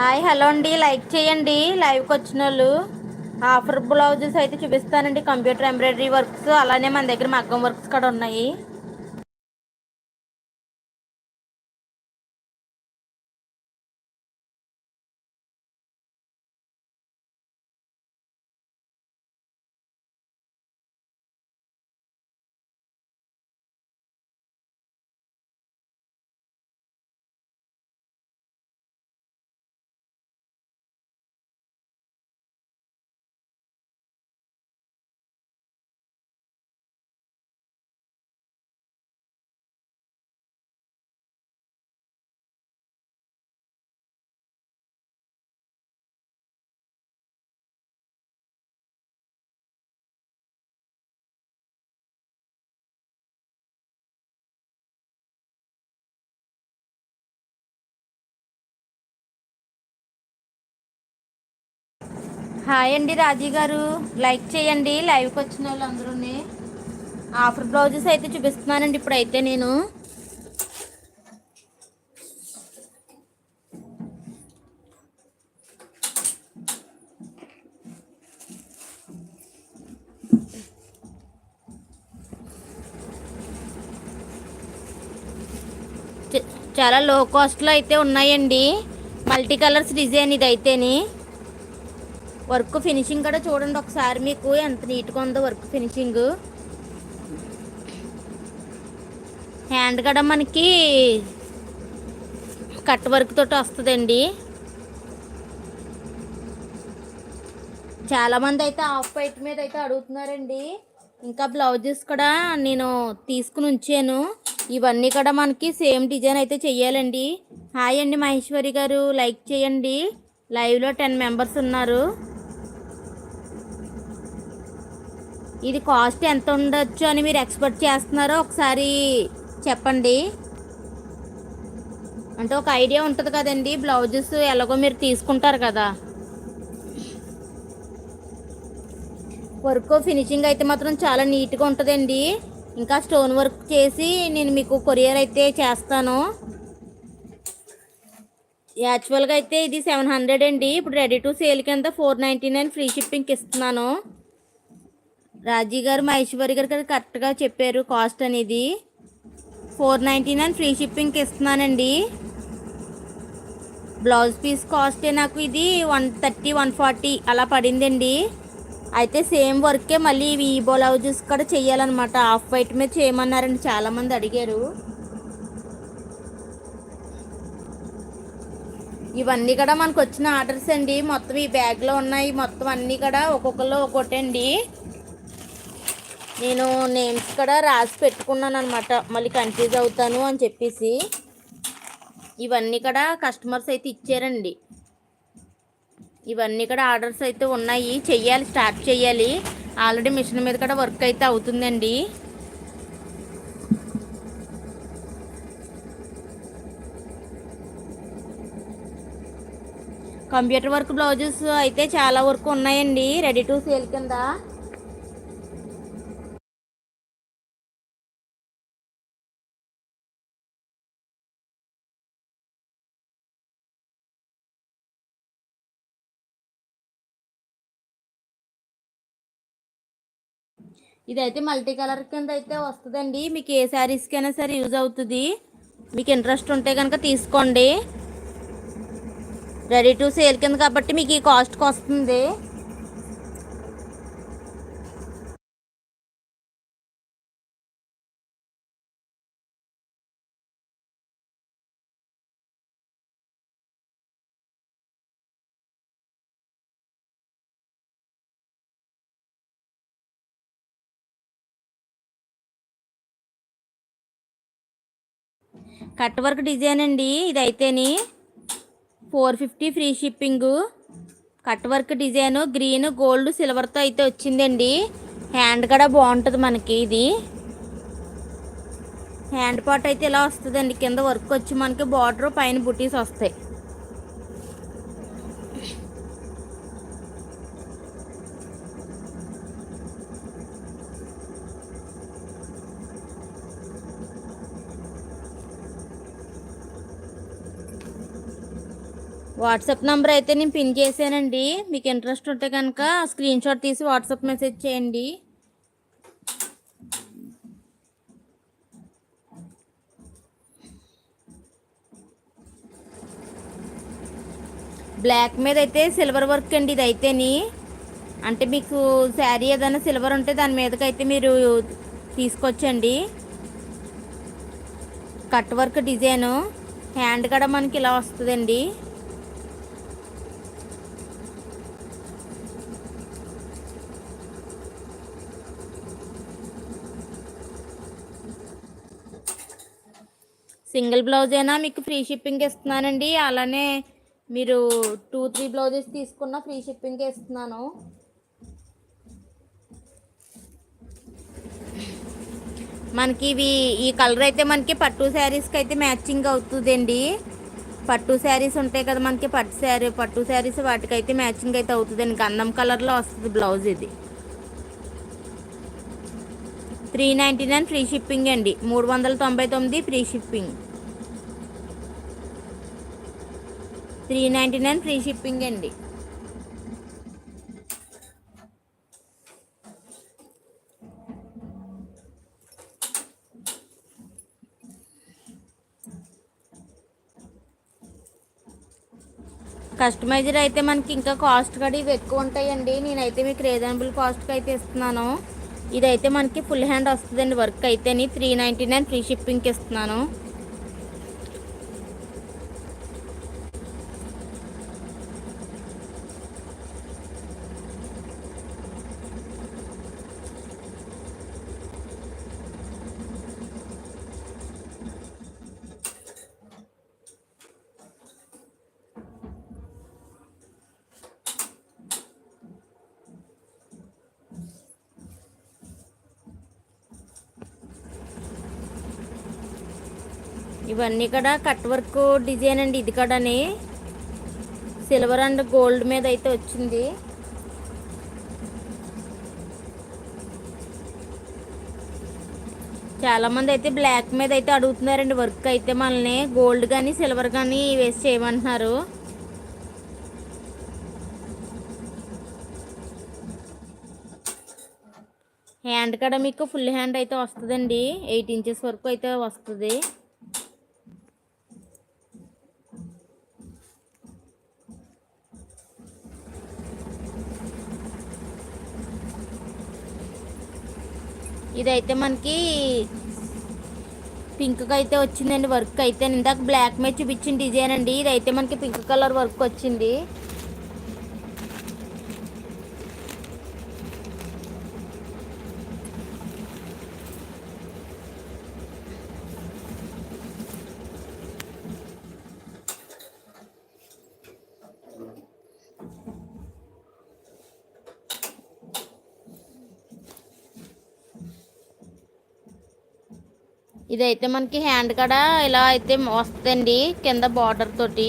Hi hello అండి. Like చేయండి. లైవ్కి వచ్చిన వాళ్ళు. ఆఫర్ బ్లౌజెస్ అయితే చూపిస్తానండి. Computer embroidery works. అలానే మన దగ్గర మగ్గం వర్క్స్ కూడా ఉన్నాయి. హాయ్ అండి రాజీ గారు. లైక్ చేయండి. లైవ్కి వచ్చిన వాళ్ళు అందరూ ఆఫర్ బ్లౌజెస్ అయితే చూపిస్తున్నానండి ఇప్పుడైతే నేను. చాలా లో కాస్ట్లో అయితే ఉన్నాయండి. మల్టీ కలర్స్ డిజైన్ ఇది అయితేని వర్క్ ఫినిషింగ్ కూడా చూడండి ఒకసారి మీకు ఎంత నీట్గా ఉందో వర్క్ ఫినిషింగ్. హ్యాండ్ కూడా మనకి కట్ వర్క్ తోటి వస్తుందండి. చాలామంది అయితే ఆఫ్ వైట్ మీద అయితే అడుగుతున్నారండి. ఇంకా బ్లౌజెస్ కూడా నేను తీసుకుని ఉంచాను. ఇవన్నీ కూడా మనకి సేమ్ డిజైన్ అయితే చెయ్యాలండి. హాయ్ అండి మహేశ్వరి గారు లైక్ చేయండి. లైవ్లో టెన్ మెంబర్స్ ఉన్నారు. ఇది కాస్ట్ ఎంత ఉండొచ్చు అని మీరు ఎక్స్పెక్ట్ చేస్తున్నారో ఒకసారి చెప్పండి. అంటే ఒక ఐడియా ఉంటుంది కదండి బ్లౌజెస్ ఎలాగో మీరు తీసుకుంటారు కదా. వర్క్ ఫినిషింగ్ అయితే మాత్రం చాలా నీట్గా ఉంటుందండి. ఇంకా స్టోన్ వర్క్ చేసి నేను మీకు కొరియర్ అయితే చేస్తాను. యాక్చువల్గా అయితే ఇది సెవెన్ హండ్రెడ్ అండి. ఇప్పుడు రెడీ టు సేల్ కింద ఫోర్ నైంటీ నైన్ ఫ్రీ షిప్పింగ్కి ఇస్తున్నాను. రాజీ గారు మహేశ్వరి గారు కదా కరెక్ట్గా చెప్పారు కాస్ట్ అనేది. ఫోర్ నైంటీ నైన్ ఫ్రీ షిప్పింగ్కి ఇస్తున్నానండి. బ్లౌజ్ పీస్ కాస్ట్ నాకు ఇది వన్ థర్టీ వన్ ఫార్టీ అలా పడిందండి. అయితే సేమ్ వర్కే మళ్ళీ ఇవి ఈ బ్లౌజెస్ కూడా చేయాలన్నమాట ఆఫ్ వైట్ మీద చేయమన్నారండి చాలామంది అడిగారు. ఇవన్నీ కూడా మనకు వచ్చిన ఆర్డర్స్ అండి. మొత్తం ఈ బ్యాగ్లో ఉన్నాయి. మొత్తం అన్నీ కూడా ఒక్కొక్కరు ఒక్కొక్కటి అండి నేను నేమ్స్ కూడా రాసి పెట్టుకున్నాను అనమాట మళ్ళీ కన్ఫ్యూజ్ అవుతాను అని చెప్పేసి. ఇవన్నీ కూడా కస్టమర్స్ అయితే ఇచ్చారండి. ఇవన్నీ కూడా ఆర్డర్స్ అయితే ఉన్నాయి. చెయ్యాలి స్టార్ట్ చేయాలి ఆల్రెడీ మిషన్ మీద కూడా వర్క్ అయితే అవుతుందండి. కంప్యూటర్ వర్క్ బ్లౌజెస్ అయితే చాలా వరకు ఉన్నాయండి. రెడీ టు సేల్ కింద. ఇదైతే మల్టీ కలర్ కింద అయితే వస్తుందండి. మీకు ఏ శారీస్కి అయినా సరే యూజ్ అవుతుంది. మీకు ఇంట్రెస్ట్ ఉంటే కనుక తీసుకోండి. రెడీ టు సేల్ కింద కాబట్టి మీకు ఈ కాస్ట్కి వస్తుంది కట్ వర్క్ డిజైన్ అండి ఇదైతేని. Four fifty free shipping. Cut work design green gold సిల్వర్తో అయితే వచ్చిందండి. హ్యాండ్ కూడా బాగుంటుంది మనకి ఇది. హ్యాండ్ పార్ట్ అయితే ఇలా వస్తుందండి. కింద వర్క్ వచ్చి మనకి బార్డర్ పైన బుటీస్ వస్తాయి. వాట్సాప్ నెంబర్ అయితే నేను పిన్ చేశానండి. మీకు ఇంట్రెస్ట్ ఉంటే కనుక స్క్రీన్ షాట్ తీసి వాట్సాప్ మెసేజ్ చేయండి. బ్లాక్ మీద అయితే సిల్వర్ వర్క్ అండి ఇది అయితేని. అంటే మీకు శారీ ఏదైనా సిల్వర్ ఉంటే దాని మీదకి అయితే మీరు తీసుకొచ్చండి. Cut work design. హ్యాండ్ కూడా మనకి ఇలా వస్తుందండి. సింగిల్ బ్లౌజ్ అయినా మీకు ఫ్రీ షిప్పింగ్ ఇస్తున్నానండి. అలానే మీరు టూ త్రీ బ్లౌజెస్ తీసుకున్న ఫ్రీ షిప్పింగ్ ఇస్తున్నాను. మనకి ఇవి ఈ కలర్ అయితే మనకి పట్టు శారీస్కి అయితే మ్యాచింగ్ అవుతుందండి. పట్టు శారీస్ ఉంటాయి కదా మనకి పట్టు శారీ పట్టు శారీస్ వాటికైతే మ్యాచింగ్ అయితే అవుతుందండి. గంధం కలర్లో వస్తుంది బ్లౌజ్ ఇది. Three ninety nine free shipping అండి. మూడు వందల తొంభై తొమ్మిది free shipping. Three ninety nine free shipping అండి. కస్టమైజర్ అయితే మనకి ఇంకా కాస్ట్ కూడా ఇవి ఎక్కువ ఉంటాయండి. నేనైతే మీకు రీజనబుల్ కాస్ట్కి అయితే ఇస్తున్నాను. ఇదైతే మనకి ఫుల్ హ్యాండ్ వస్తుందండి వర్క్ అయితేని. త్రీ నైంటీ నైన్ ఫ్రీ షిప్పింగ్కి ఇస్తున్నాను. ఇవన్నీ కూడా కట్ వర్క్ డిజైన్ అండి ఇది కూడాని. సిల్వర్ అండ్ గోల్డ్ మీద అయితే వచ్చింది. చాలా మంది అయితే బ్లాక్ మీద అయితే అడుగుతున్నారండి. వర్క్ అయితే మనల్ని గోల్డ్ కానీ సిల్వర్ కానీ వేసి చేయమంటున్నారు. హ్యాండ్ కూడా మీకు ఫుల్ హ్యాండ్ అయితే వస్తుందండి. ఎయిట్ ఇంచెస్ వరకు అయితే వస్తుంది. ఇదైతే మనకి పింక్ అయితే వచ్చిందండి వర్క్ అయితే ఇందాక బ్లాక్ మీద చూపించిన డిజైన్ అండి. ఇదైతే మనకి పింక్ కలర్ వర్క్ వచ్చింది. ఇదైతే మనకి హ్యాండ్ కడ ఇలా అయితే వస్తుందండి కింద బార్డర్ తోటి.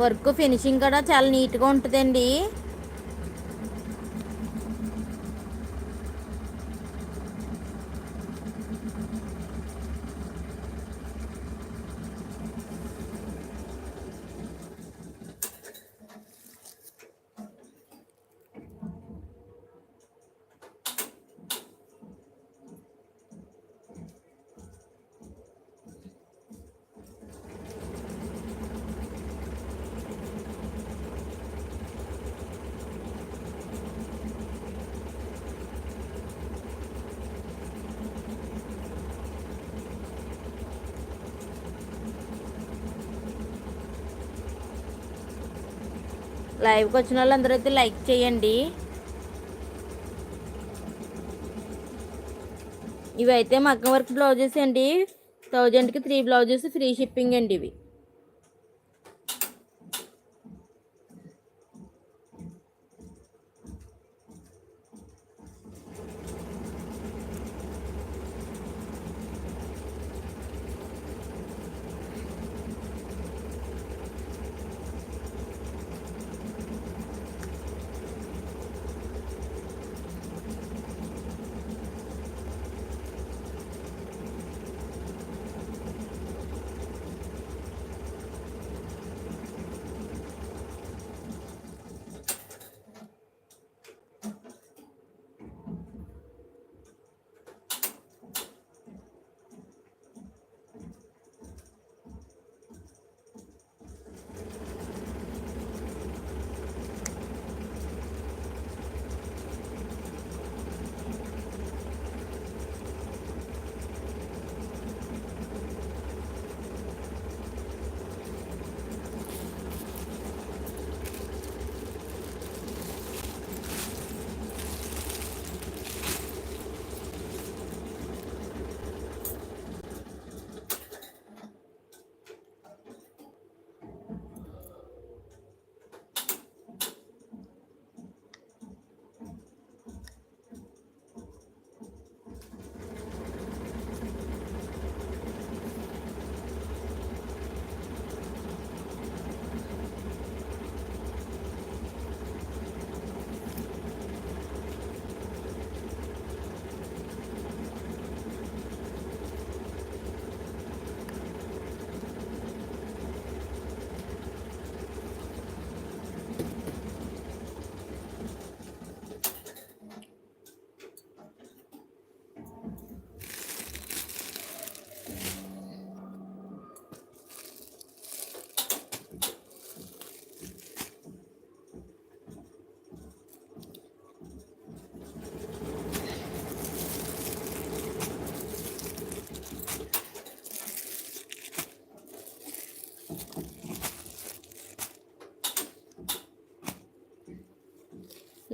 వర్క్ ఫినిషింగ్ కూడా చాలా నీట్గా ఉంటుందండి. లైవ్కి వచ్చిన వాళ్ళందరూ అయితే లైక్ చేయండి. ఇవైతే మగ్గం వర్క్ బ్లౌజెస్ అండి. థౌజండ్కి త్రీ బ్లౌజెస్ ఫ్రీ షిప్పింగ్ అండి ఇవి.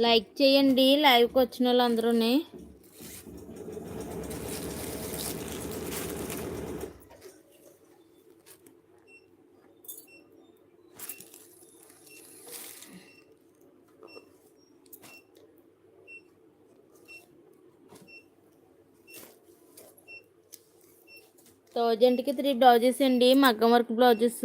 లైక్ చేయండి లైవ్కి వచ్చిన వాళ్ళందరూ థౌజండ్కి త్రీ బ్లౌజెస్ అండి మగ్గం వర్క్ బ్లౌజెస్.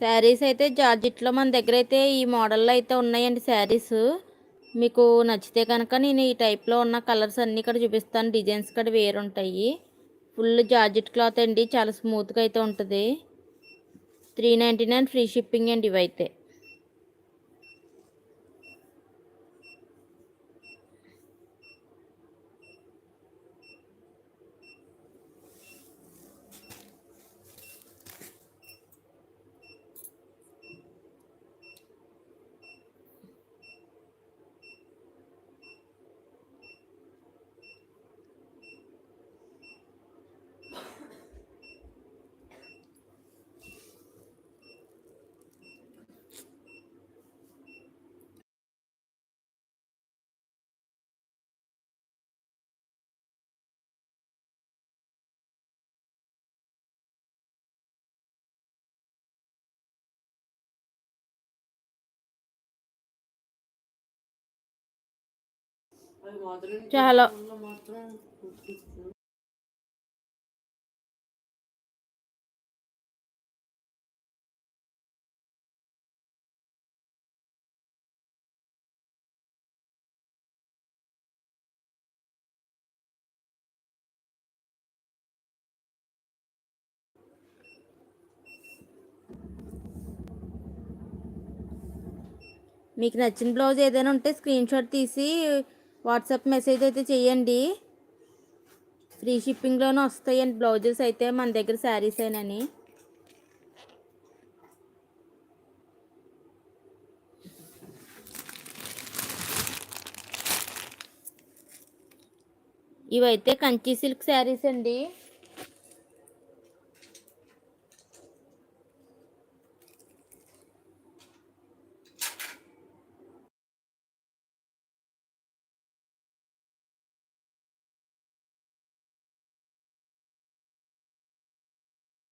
శారీస్ అయితే జార్జిట్లో మన దగ్గర అయితే ఈ మోడల్లో అయితే ఉన్నాయండి శారీస్. మీకు నచ్చితే కనుక నేను ఈ టైప్లో ఉన్న కలర్స్ అన్నీ ఇక్కడ చూపిస్తాను. డిజైన్స్ ఇక్కడ వేరుంటాయి. ఫుల్ జార్జిట్ క్లాత్ అండి. చాలా స్మూత్గా అయితే ఉంటుంది. Three ninety nine free shipping అండి ఇవైతే. చాలా. మీకు నచ్చిన బ్లౌజ్ ఏదైనా ఉంటే స్క్రీన్ షాట్ తీసి వాట్సాప్ మెసేజ్ అయితే చేయండి ఫ్రీ షిప్పింగ్లోనే వస్తాయండి బ్లౌజెస్ అయితే మన దగ్గర శారీస్ అయినని. ఇవైతే కంచి సిల్క్ శారీస్ అండి.